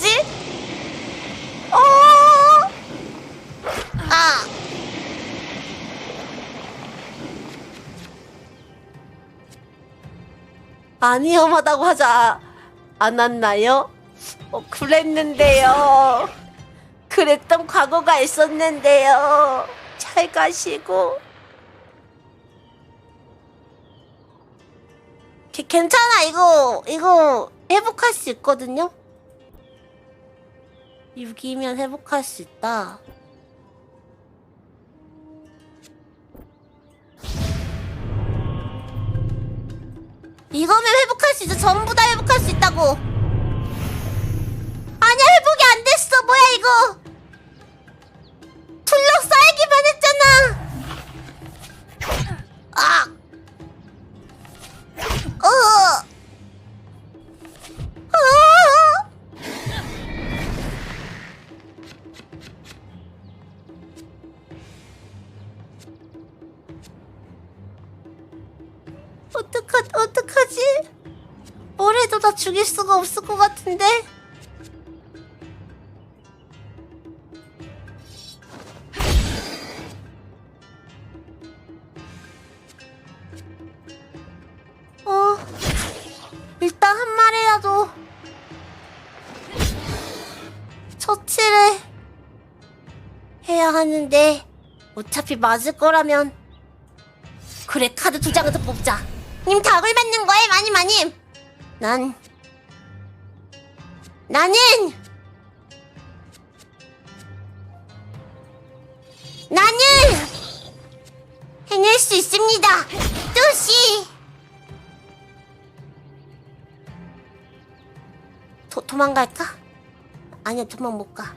뭐지? 어. 아. 안 위험하다고 하자 안 왔나요? 어, 그랬는데요. 그랬던 과거가 있었는데요. 잘 가시고. 괜찮아 이거 이거 회복할 수 있거든요. 6이면 회복할 수 있다. 이거면 회복할 수 있어. 전부 다 회복할 수 있다고. 아니야 회복이 안 됐어. 뭐야 이거? 어떡하 어떡하지? 뭘 해도 다 죽일 수가 없을 것 같은데. 어, 일단 한 마리라도 처치를 해야 하는데 어차피 맞을 거라면 그래 카드 두 장을 더 뽑자. 님 닭을 받는 거에 많이 마님. 난 나는 나는 해낼 수 있습니다. 뚜시. 도, 도망갈까? 아니야 도망 못 가.